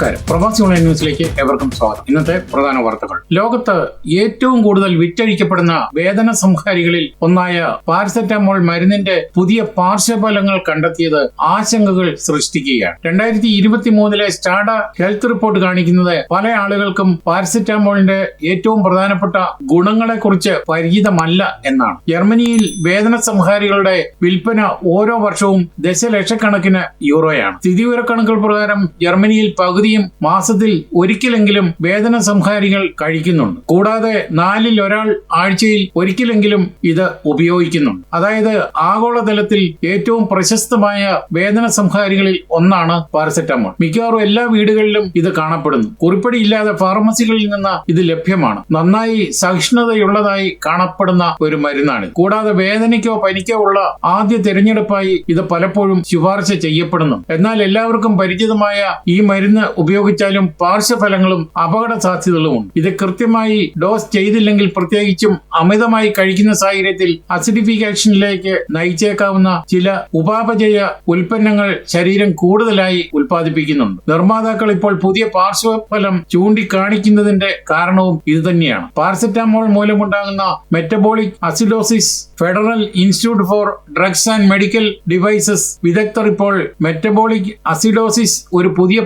നമസ്കാരം. പ്രവാസി ഓൺലൈൻ ന്യൂസിലേക്ക് എവർക്കും സ്വാഗതം. ഇന്നത്തെ പ്രധാന വാർത്തകൾ. ലോകത്ത് ഏറ്റവും കൂടുതൽ വിറ്റഴിക്കപ്പെടുന്ന വേദന സംഹാരികളിൽ ഒന്നായ പാരസെറ്റമോൾ മരുന്നിന്റെ പുതിയ പാർശ്വഫലങ്ങൾ കണ്ടെത്തിയത് ആശങ്കകൾ സൃഷ്ടിക്കുകയാണ്. രണ്ടായിരത്തി ഇരുപത്തി മൂന്നിലെ സ്റ്റാഡ ഹെൽത്ത് റിപ്പോർട്ട് കാണിക്കുന്നത് പല ആളുകൾക്കും പാരസെറ്റാമോളിന്റെ ഏറ്റവും പ്രധാനപ്പെട്ട ഗുണങ്ങളെക്കുറിച്ച് പരിചിതമല്ല എന്നാണ്. ജർമ്മനിയിൽ വേദന സംഹാരികളുടെ വിൽപ്പന ഓരോ വർഷവും ദശലക്ഷക്കണക്കിന് യൂറോയാണ്. സ്ഥിതിവിവരക്കണക്കുകൾ പ്രകാരം ജർമ്മനിയിൽ പകുതിയും മാസത്തിൽ ഒരിക്കലെങ്കിലും വേദന സംഹാരികൾ കഴിക്കുന്നുണ്ട്. കൂടാതെ നാലിൽ ഒരാൾ ആഴ്ചയിൽ ഒരിക്കലെങ്കിലും ഇത് ഉപയോഗിക്കുന്നുണ്ട്. അതായത് ആഗോളതലത്തിൽ ഏറ്റവും പ്രശസ്തമായ വേദന സംഹാരികളിൽ ഒന്നാണ് പാരസെറ്റമോൾ. മിക്കവാറും എല്ലാ വീടുകളിലും ഇത് കാണപ്പെടുന്നു. കുറിപ്പടിയില്ലാതെ ഫാർമസികളിൽ നിന്ന് ഇത് ലഭ്യമാണ്. നന്നായി സഹിഷ്ണുതയുള്ളതായി കാണപ്പെടുന്ന ഒരു മരുന്നാണ് കൂടാതെ വേദനയ്ക്കോ പനിക്കോ ഉള്ള ആദ്യ തിരഞ്ഞെടുപ്പായി ഇത് പലപ്പോഴും ശുപാർശ ചെയ്യപ്പെടുന്നു. എന്നാൽ എല്ലാവർക്കും പരിചിതമായ ഈ മരുന്ന് ഉപയോഗിച്ചാലും പാർശ്വഫലങ്ങളും അപകട സാധ്യതകളുമുണ്ട് ഇത് കൃത്യമായി ഡോസ് ചെയ്തില്ലെങ്കിൽ പ്രത്യേകിച്ചും അമിതമായി കഴിക്കുന്ന സാഹചര്യത്തിൽ അസിഡിഫിക്കേഷനിലേക്ക് നയിച്ചേക്കാവുന്ന ചില ഉപാപചയ ഉൽപ്പന്നങ്ങൾ ശരീരം കൂടുതലായി ഉൽപ്പാദിപ്പിക്കുന്നുണ്ട്. നിർമ്മാതാക്കൾ ഇപ്പോൾ പുതിയ പാർശ്വഫലം ചൂണ്ടിക്കാണിക്കുന്നതിന്റെ കാരണവും ഇതുതന്നെയാണ് പാരസെറ്റാമോൾ മൂലമുണ്ടാകുന്ന metabolic acidosis Federal Institute for Drugs and Medical Devices വിദഗ്ധർ ഇപ്പോൾ മെറ്റബോളിക് അസിഡോസിസ് ഒരു പുതിയ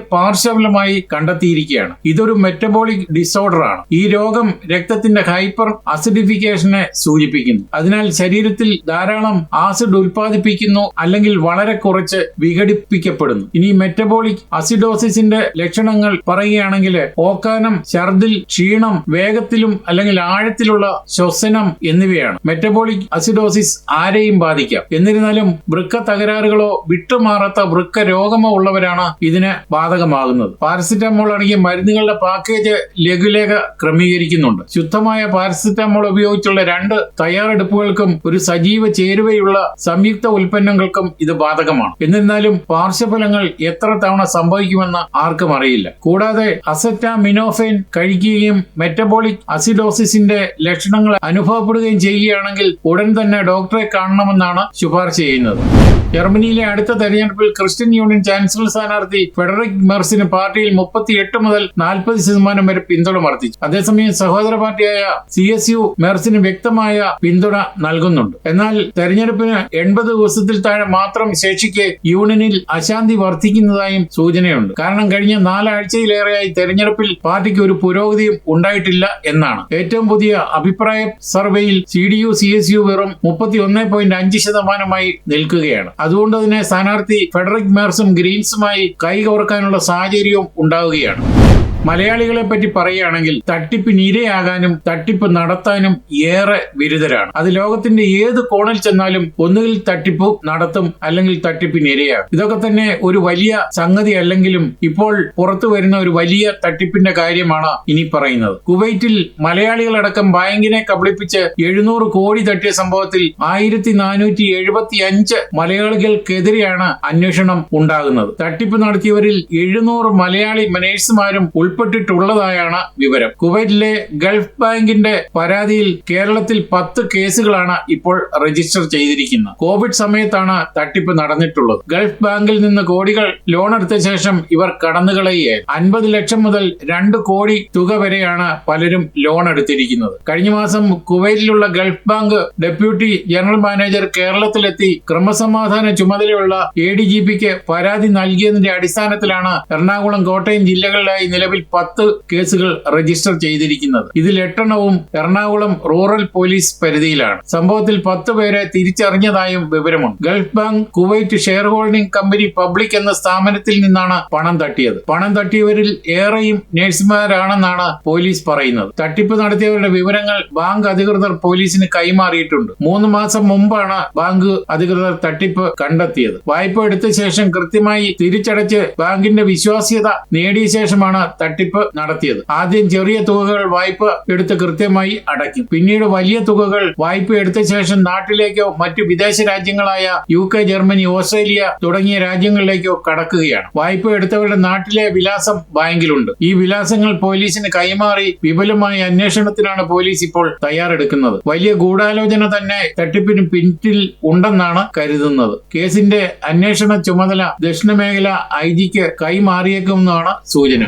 പാർശ്വഫലമായി കണ്ടെത്തിയിരിക്കുകയാണ്. ഇതൊരു മെറ്റബോളിക് ഡിസോർഡർ ആണ്. ഈ രോഗം രക്തത്തിന്റെ ഹൈപ്പർ അസിഡിഫിക്കേഷനെ സൂചിപ്പിക്കുന്നു. അതിനാൽ ശരീരത്തിൽ ധാരാളം ആസിഡ് ഉൽപ്പാദിപ്പിക്കുന്നു അല്ലെങ്കിൽ വളരെ കുറച്ച് വിഘടിപ്പിക്കപ്പെടുന്നു. ഇനി മെറ്റബോളിക് അസിഡോസിസിന്റെ ലക്ഷണങ്ങൾ പറയുകയാണെങ്കിൽ ഓക്കാനം ഛർദിൽ ക്ഷീണം വേഗത്തിലും അല്ലെങ്കിൽ ആഴത്തിലുള്ള ശ്വസനം എന്നിവയാണ്. മെറ്റബോളിക് അസിഡോസിസ് ആരെയും ബാധിക്കാം. എന്നിരുന്നാലും വൃക്ക തകരാറുകളോ വിട്ടുമാറാത്ത വൃക്ക രോഗമോ ഉള്ളവരാണ് ഇതിന് ബാധകമാകുന്നത്. പാരസെറ്റാമോൾ അടങ്ങിയ മരുന്നുകളുടെ പാക്കേജ് ലഘുലേഖ ക്രമീകരിക്കുന്നുണ്ട്. ശുദ്ധമായ പാരസെറ്റാമോൾ ഉപയോഗിച്ചുള്ള രണ്ട് തയ്യാറെടുപ്പുകൾക്കും ഒരു സജീവ ചേരുവയുള്ള സംയുക്ത ഉൽപ്പന്നങ്ങൾക്കും ഇത് ബാധകമാണ്. എന്നിരുന്നാലും പാർശ്വഫലങ്ങൾ എത്ര തവണ സംഭവിക്കുമെന്ന് ആർക്കും അറിയില്ല. കൂടാതെ അസറ്റാമിനോഫെൻ കഴിക്കുകയും മെറ്റബോളിക് അസിഡോസിസിന്റെ ലക്ഷണങ്ങൾ അനുഭവപ്പെടുകയും ചെയ്യുകയാണെങ്കിൽ ഉടൻ തന്നെ ഡോക്ടറെ കാണണമെന്നാണ് ശുപാർശ ചെയ്യുന്നത്. ജർമ്മനിയിലെ അടുത്ത തെരഞ്ഞെടുപ്പിൽ ക്രിസ്ത്യൻ യൂണിയൻ ചാൻസലർ സ്ഥാനാർത്ഥി ഫെഡറിക് മെർസിന് പാർട്ടിയിൽ മുപ്പത്തിയെട്ട് മുതൽ നാൽപ്പത് ശതമാനം വരെ പിന്തുണ വർദ്ധിച്ചു. അതേസമയം സഹോദര പാർട്ടിയായ സി എസ് യു മെർസിന് വ്യക്തമായ പിന്തുണ നൽകുന്നുണ്ട്. എന്നാൽ തെരഞ്ഞെടുപ്പിന് എൺപത് ദിവസത്തിൽ താഴെ മാത്രം ശേഷിക്കെ യൂണിയനിൽ അശാന്തി വർദ്ധിക്കുന്നതായും സൂചനയുണ്ട്. കാരണം കഴിഞ്ഞ നാലാഴ്ചയിലേറെയായി തെരഞ്ഞെടുപ്പിൽ പാർട്ടിക്ക് ഒരു പുരോഗതിയും ഉണ്ടായിട്ടില്ല എന്നാണ്. ഏറ്റവും പുതിയ അഭിപ്രായ സർവേയിൽ C D U C S U വെറും മുപ്പത്തി ഒന്ന് പോയിന്റ് അഞ്ച് ശതമാനമായി നിൽക്കുകയാണ്. അതുകൊണ്ട് തന്നെ സ്ഥാനാർത്ഥി ഫെഡറിക് മേർസും ഗ്രീൻസുമായി കൈകോർക്കാനുള്ള സാഹചര്യവും ഉണ്ടാവുകയാണ്. മലയാളികളെ പറ്റി പറയുകയാണെങ്കിൽ തട്ടിപ്പിന് ഇരയാകാനും തട്ടിപ്പ് നടത്താനും ഏറെ ബിരുദരാണ്. അത് ലോകത്തിന്റെ ഏത് കോണിൽ ചെന്നാലും ഒന്നുകിൽ തട്ടിപ്പ് നടത്തും അല്ലെങ്കിൽ തട്ടിപ്പിന് ഇരയാകും. ഇതൊക്കെ തന്നെ ഒരു വലിയ സംഗതി അല്ലെങ്കിലും ഇപ്പോൾ പുറത്തു വരുന്ന ഒരു വലിയ തട്ടിപ്പിന്റെ കാര്യമാണ് ഇനി പറയുന്നത്. കുവൈറ്റിൽ മലയാളികളടക്കം ബാങ്കിനെ കബളിപ്പിച്ച് എഴുന്നൂറ് കോടി തട്ടിയ സംഭവത്തിൽ ആയിരത്തി നാനൂറ്റി എഴുപത്തി അഞ്ച് മലയാളികൾക്കെതിരെയാണ് അന്വേഷണം ഉണ്ടാകുന്നത്. തട്ടിപ്പ് നടത്തിയവരിൽ എഴുന്നൂറ് മലയാളി നേഴ്സുമാരും ഉൾപ്പെട്ടിട്ടുള്ളതായാണ് വിവരം. കുവൈറ്റിലെ ഗൾഫ് ബാങ്കിന്റെ പരാതിയിൽ കേരളത്തിൽ പത്ത് കേസുകളാണ് ഇപ്പോൾ രജിസ്റ്റർ ചെയ്തിരിക്കുന്നത്. കോവിഡ് സമയത്താണ് തട്ടിപ്പ് നടന്നിട്ടുള്ളത്. ഗൾഫ് ബാങ്കിൽ നിന്ന് കോടികൾ ലോൺ എടുത്ത ശേഷം ഇവർ കടന്നുകളയുകയായി അൻപത് ലക്ഷം മുതൽ രണ്ട് കോടി തുക വരെയാണ് പലരും ലോൺ എടുത്തിരിക്കുന്നത്. കഴിഞ്ഞ മാസം കുവൈറ്റിലുള്ള Gulf Bank deputy general manager കേരളത്തിലെത്തി ക്രമസമാധാന ചുമതലയുള്ള എ ഡി ജി പിക്ക് പരാതി നൽകിയതിന്റെ അടിസ്ഥാനത്തിലാണ് എറണാകുളം കോട്ടയം ജില്ലകളിലായി നിലവിൽ പത്ത് കേസുകൾ രജിസ്റ്റർ ചെയ്തിരിക്കുന്നത്. ഇതിൽ എട്ടെണ്ണവും എറണാകുളം റൂറൽ പോലീസ് പരിധിയിലാണ്. സംഭവത്തിൽ പത്ത് പേരെ തിരിച്ചറിഞ്ഞതായും വിവരമുണ്ട്. Gulf Bank Kuwait share holding company public എന്ന സ്ഥാപനത്തിൽ നിന്നാണ് പണം തട്ടിയത്. പണം തട്ടിയവരിൽ ഏറെയും നഴ്സുമാരാണെന്നാണ് പോലീസ് പറയുന്നത്. തട്ടിപ്പ് നടത്തിയവരുടെ വിവരങ്ങൾ ബാങ്ക് അധികൃതർ പോലീസിന് കൈമാറിയിട്ടുണ്ട്. മൂന്ന് മാസം മുമ്പാണ് ബാങ്ക് അധികൃതർ തട്ടിപ്പ് കണ്ടെത്തിയത്. വായ്പ എടുത്ത ശേഷം കൃത്യമായി തിരിച്ചടച്ച് ബാങ്കിന്റെ വിശ്വാസ്യത നേടിയ ശേഷമാണ് തട്ടിപ്പ് തട്ടിപ്പ് നടത്തിയത്. ആദ്യം ചെറിയ തുകകൾ വായ്പ എടുത്ത് കൃത്യമായി അടയ്ക്കും. പിന്നീട് വലിയ തുകകൾ വായ്പ എടുത്ത ശേഷം നാട്ടിലേക്കോ മറ്റു വിദേശ രാജ്യങ്ങളായ യു കെ ജർമ്മനി ഓസ്ട്രേലിയ തുടങ്ങിയ രാജ്യങ്ങളിലേക്കോ കടക്കുകയാണ്. വായ്പ എടുത്തവരുടെ നാട്ടിലെ വിലാസം ബാങ്കിലുണ്ട്. ഈ വിലാസങ്ങൾ പോലീസിന് കൈമാറി വിപുലമായ അന്വേഷണത്തിനാണ് പോലീസ് ഇപ്പോൾ തയ്യാറെടുക്കുന്നത്. വലിയ ഗൂഢാലോചന തന്നെ തട്ടിപ്പിന് പിന്നിൽ ഉണ്ടെന്നാണ് കരുതുന്നത്. കേസിന്റെ അന്വേഷണ ചുമതല ദക്ഷിണ മേഖല ഐ ജിക്ക് കൈമാറിയേക്കുമെന്നാണ് സൂചന.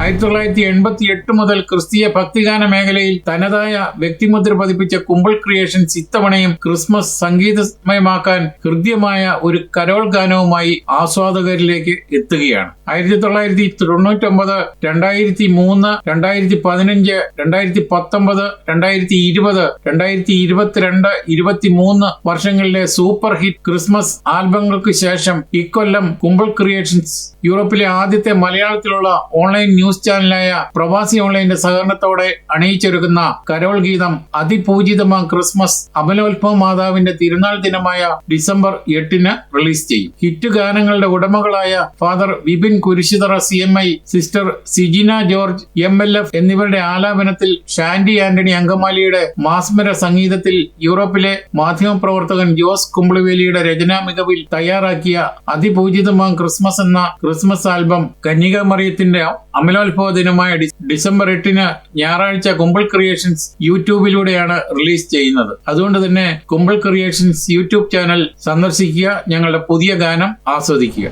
ആയിരത്തി തൊള്ളായിരത്തി എൺപത്തി എട്ട് മുതൽ ക്രിസ്തീയ ഭക്തിഗാന മേഖലയിൽ തനതായ വ്യക്തിമുദ്ര പതിപ്പിച്ച കുമ്പൾ ക്രിയേഷൻസ് ഇത്തവണയും ക്രിസ്മസ് സംഗീതമയമാക്കാൻ ഹൃദ്യമായ ഒരു കരോൾ ഗാനവുമായി ആസ്വാദകരിലേക്ക് എത്തുകയാണ്. ആയിരത്തി തൊള്ളായിരത്തി തൊണ്ണൂറ്റൊമ്പത് രണ്ടായിരത്തി മൂന്ന് രണ്ടായിരത്തി പതിനഞ്ച് രണ്ടായിരത്തി പത്തൊമ്പത് രണ്ടായിരത്തി ഇരുപത് രണ്ടായിരത്തി ഇരുപത്തിരണ്ട് ഇരുപത്തി മൂന്ന് വർഷങ്ങളിലെ സൂപ്പർ ഹിറ്റ് ക്രിസ്മസ് ആൽബങ്ങൾക്ക് ശേഷം ഇക്കൊല്ലം കുമ്പൾ ക്രിയേഷൻസ് യൂറോപ്പിലെ ആദ്യത്തെ മലയാളത്തിലുള്ള ഓൺലൈൻ ന്യൂസ് ചാനലായ പ്രവാസി ഓൺലൈന്റെ സഹകരണത്തോടെ അണിയിച്ചൊരുക്കുന്ന കരോൾ ഗീതം അതിപൂജിതമാ ക്രിസ്മസ് അമലോത്ഭവ മാതാവിന്റെ തിരുനാൾ ദിനമായ ഡിസംബർ എട്ടിന് റിലീസ് ചെയ്യും. ഹിറ്റ് ഗാനങ്ങളുടെ ഉടമകളായ father Vipin Kurisithara C M I sister Sijina George M L F എന്നിവരുടെ ആലാപനത്തിൽ ഷാൻഡി ആന്റണി അങ്കമാലിയുടെ മാസ്മര സംഗീതത്തിൽ യൂറോപ്പിലെ മാധ്യമപ്രവർത്തകൻ ജോസ് കുമ്പിളിവേലിയുടെ രചനാ മികവിൽ തയ്യാറാക്കിയ അതിപൂജിതമാം ക്രിസ്മസ് എന്ന ക്രിസ്മസ് ആൽബം കന്യക മറിയത്തിന്റെ അമലോത്ഭവ ഡിസംബർ എട്ടിന് ഞായറാഴ്ച കുമ്പൾ ക്രിയേഷൻസ് യൂട്യൂബിലൂടെയാണ് റിലീസ് ചെയ്യുന്നത്. അതുകൊണ്ട് തന്നെ കുമ്പൾ ക്രിയേഷൻസ് യൂട്യൂബ് ചാനൽ സന്ദർശിക്കുക ഞങ്ങളുടെ പുതിയ ഗാനം ആസ്വദിക്കുക.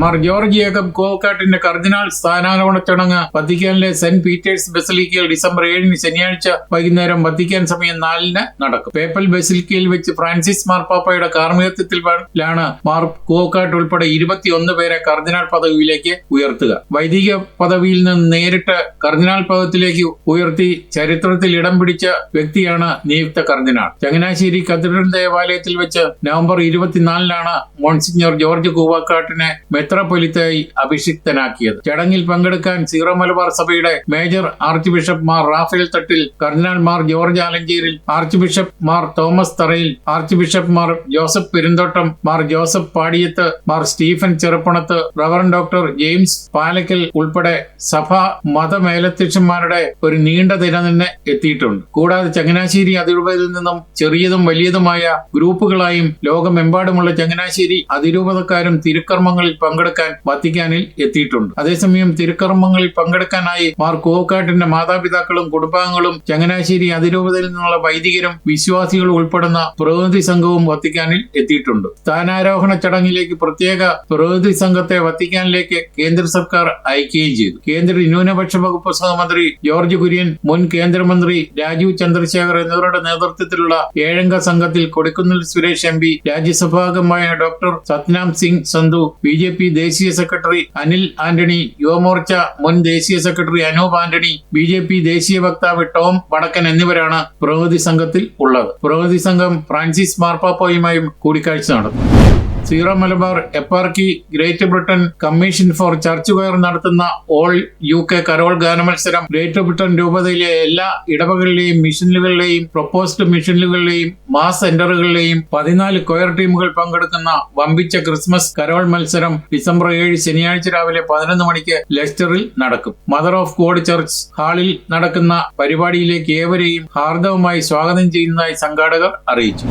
മാർ ജോർജ് ജേക്കബ് കോവക്കാട്ടിന്റെ കർദിനാൾ സ്ഥാനാരോഹണ ചടങ്ങ് വത്തിക്കാനിലെ സെന്റ് പീറ്റേഴ്സ് ബസിലിക്കയിൽ ഡിസംബർ ഏഴിന് ശനിയാഴ്ച വൈകുന്നേരം വത്തിക്കാൻ സമയം നാലിന് നടക്കും. പേപ്പൽ ബസിലിക്കയിൽ വെച്ച് ഫ്രാൻസിസ് മാർപ്പാപ്പയുടെ കാർമ്മികത്വത്തിലാണ് മാർ കോവക്കാട്ട് ഉൾപ്പെടെ ഇരുപത്തിയൊന്ന് പേരെ കർദിനാൾ പദവിയിലേക്ക് ഉയർത്തുക. വൈദിക പദവിയിൽ നിന്ന് നേരിട്ട് കർദിനാൾ പദത്തിലേക്ക് ഉയർത്തി ചരിത്രത്തിൽ ഇടം പിടിച്ച വ്യക്തിയാണ് നിയുക്ത കർദിനാൾ. ചങ്ങനാശ്ശേരി കത്തീഡ്രൽ ദേവാലയത്തിൽ വെച്ച് നവംബർ ഇരുപത്തിനാലിനാണ് മോൺസിഞ്ഞർ ജോർജ് കൂവാക്കാട്ടിനെ മെത്രാപൊലിത്തായി അഭിഷിക്തനാക്കിയത്. ചടങ്ങിൽ പങ്കെടുക്കാൻ സീറോ മലബാർ സഭയുടെ major archbishop Mar Raphael Thattil കർദിനാൾ Mar George Alencherry archbishop Mar Thomas Tharayil archbishop Mar Joseph Perumthottam Mar Joseph Padiyath Mar Stephen Cheruppanath Reverend doctor James Palackal ഉൾപ്പെടെ സഭാ മതമേലധ്യക്ഷന്മാരുടെ ഒരു നീണ്ട നിര തന്നെ എത്തിയിട്ടുണ്ട്. കൂടാതെ ചങ്ങനാശ്ശേരി അതിരൂപതയിൽ നിന്നും ചെറിയതും വലിയതുമായ ഗ്രൂപ്പുകളായും ലോകമെമ്പാടുമുള്ള ചങ്ങനാശ്ശേരി അതിരൂപതക്കാരും തിരുക്കർമ്മങ്ങളിൽ പങ്കെടുക്കാൻ വത്തിക്കാനിൽ എത്തിയിട്ടുണ്ട്. അതേസമയം തിരുക്കർമ്മങ്ങളിൽ പങ്കെടുക്കാനായി മാർ കൂവക്കാട്ടിന്റെ മാതാപിതാക്കളും കുടുംബാംഗങ്ങളും ചങ്ങനാശ്ശേരി അതിരൂപതയിൽ നിന്നുള്ള വൈദികരും വിശ്വാസികളും ഉൾപ്പെടുന്ന പ്രതിനിധി സംഘവും വത്തിക്കാനിൽ എത്തിയിട്ടുണ്ട്. സ്ഥാനാരോഹണ ചടങ്ങിലേക്ക് പ്രത്യേക പ്രതിനിധി സംഘത്തെ വത്തിക്കാനിലേക്ക് കേന്ദ്ര സർക്കാർ അയക്കുകയും ചെയ്തു. കേന്ദ്ര ന്യൂനപക്ഷ വകുപ്പ് സഹമന്ത്രി ജോർജ് കുര്യൻ മുൻ കേന്ദ്രമന്ത്രി രാജീവ് ചന്ദ്രശേഖർ എന്നിവരുടെ നേതൃത്വത്തിലുള്ള ഏഴംഗ സംഘത്തിൽ Kodikunnil Suresh M P രാജ്യസഭാംഗമായ doctor Satnam Singh Sandhu B J P ദേശീയ സെക്രട്ടറി അനിൽ ആന്റണി യുവമോർച്ച മുൻ ദേശീയ secretary Anoop Antony B J P ദേശീയ വക്താവ് ടോം വടക്കൻ എന്നിവരാണ് പ്രഗതി സംഘത്തിൽ ഉള്ളത്. പ്രഗതി സംഘം ഫ്രാൻസിസ് മാർപ്പാപ്പോയുമായും കൂടിക്കാഴ്ച നടന്നു Syro Malabar eparchy Great Britain commission for church choir നടത്തുന്ന ഓൾ യു കെ കരോൾ ഗാനമത്സരം ഗ്രേറ്റ് ബ്രിട്ടൻ രൂപതയിലെ എല്ലാ ഇടവകളിലെയും മിഷനുകളിലെയും പ്രൊപ്പോസ്ഡ് മിഷനുകളിലെയും മാസ് സെന്ററുകളിലെയും പതിനാല് കൊയർ ടീമുകൾ പങ്കെടുക്കുന്ന വമ്പിച്ച ക്രിസ്മസ് കരോൾ മത്സരം ഡിസംബർ ഏഴ് ശനിയാഴ്ച രാവിലെ പതിനൊന്ന് മണിക്ക് ലെസ്റ്ററിൽ നടക്കും. മദർ ഓഫ് ഗോഡ് ചർച്ച് ഹാളിൽ നടക്കുന്ന പരിപാടിയിലേക്ക് ഏവരെയും ഹാർദവമായി സ്വാഗതം ചെയ്യുന്നതായി സംഘാടകർ അറിയിച്ചു.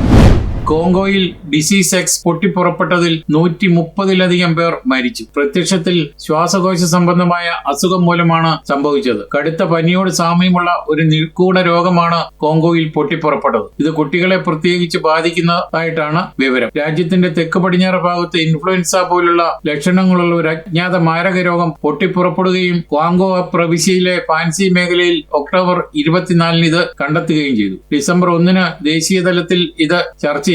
കോങ്കോയിൽ ഡിസീസ് എക്സ് പൊട്ടിപ്പുറപ്പെട്ടതിൽ നൂറ്റി മുപ്പതിലധികം പേർ മരിച്ചു. പ്രത്യക്ഷത്തിൽ ശ്വാസകോശ സംബന്ധമായ അസുഖം മൂലമാണ് സംഭവിച്ചത്. കടുത്ത പനിയോട് സാമ്യമുള്ള ഒരു നിൽക്കൂട രോഗമാണ് കോങ്കോയിൽ പൊട്ടിപ്പുറപ്പെട്ടത്. ഇത് കുട്ടികളെ പ്രത്യേകിച്ച് ബാധിക്കുന്നതായിട്ടാണ് വിവരം. രാജ്യത്തിന്റെ തെക്ക് പടിഞ്ഞാറ് ഭാഗത്ത് ഇൻഫ്ലുവൻസ പോലുള്ള ലക്ഷണങ്ങളുള്ള ഒരു അജ്ഞാത മാരക രോഗം പൊട്ടിപ്പുറപ്പെടുകയും ക്വാങ്കോ പ്രവിശ്യയിലെ ഫാൻസി മേഖലയിൽ ഒക്ടോബർ ഇരുപത്തിനാലിന് ഇത് കണ്ടെത്തുകയും ചെയ്തു. ഡിസംബർ ഒന്നിന് ദേശീയ തലത്തിൽ ഇത്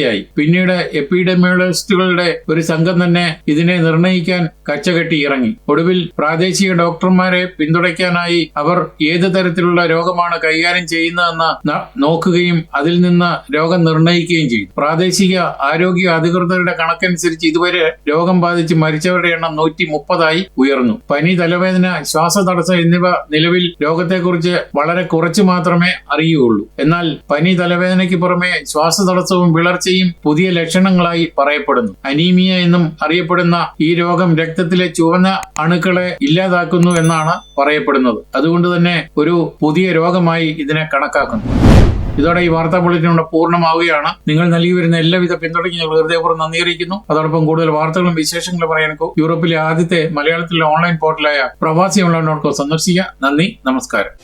ചർച്ചയായി പിന്നീട് എപ്പിഡെമിയോളജിസ്റ്റുകളുടെ ഒരു സംഘം തന്നെ ഇതിനെ നിർണയിക്കാൻ കച്ചകെട്ടി ഇറങ്ങി. ഒടുവിൽ പ്രാദേശിക ഡോക്ടർമാരെ പിന്തുണയ്ക്കാനായി അവർ ഏത് തരത്തിലുള്ള രോഗമാണ് കൈകാര്യം ചെയ്യുന്നതെന്ന് നോക്കുകയും അതിൽ നിന്ന് രോഗം നിർണയിക്കുകയും ചെയ്തു. പ്രാദേശിക ആരോഗ്യ അധികൃതരുടെ കണക്കനുസരിച്ച് ഇതുവരെ രോഗം ബാധിച്ച് മരിച്ചവരുടെ എണ്ണം നൂറ്റി മുപ്പതായി ഉയർന്നു. പനി തലവേദന ശ്വാസതടസ്സം എന്നിവ നിലവിൽ രോഗത്തെക്കുറിച്ച് വളരെ കുറച്ച് മാത്രമേ അറിയുകയുള്ളൂ. എന്നാൽ പനി തലവേദനയ്ക്ക് പുറമെ ശ്വാസതടസ്സവും വിളർച്ചയും തളർച്ചയും പുതിയ ലക്ഷണങ്ങളായി പറയപ്പെടുന്നു. അനീമിയ എന്നും അറിയപ്പെടുന്ന ഈ രോഗം രക്തത്തിലെ ചുവന്ന അണുക്കളെ ഇല്ലാതാക്കുന്നു എന്നാണ് പറയപ്പെടുന്നത്. അതുകൊണ്ട് തന്നെ ഒരു പുതിയ രോഗമായി ഇതിനെ കണക്കാക്കുന്നു. ഇതോടെ ഈ വാർത്താ ബുള്ളറ്റിൻ പൂർണമാവുകയാണ്. നിങ്ങൾ നൽകി വരുന്ന എല്ലാവിധ പിന്തുണയ്ക്ക് ഞങ്ങൾ ഹൃദയപൂർവം നന്ദി അറിയിക്കുന്നു. അതോടൊപ്പം കൂടുതൽ വാർത്തകളും വിശേഷങ്ങളും പറയാനൊക്കെ യൂറോപ്പിലെ ആദ്യത്തെ മലയാളത്തിലെ ഓൺലൈൻ പോർട്ടലായ പ്രവാസി ഓൺലൈൻ ഡോട്ട് കോം സന്ദർശിക്കുക. നന്ദി നമസ്കാരം.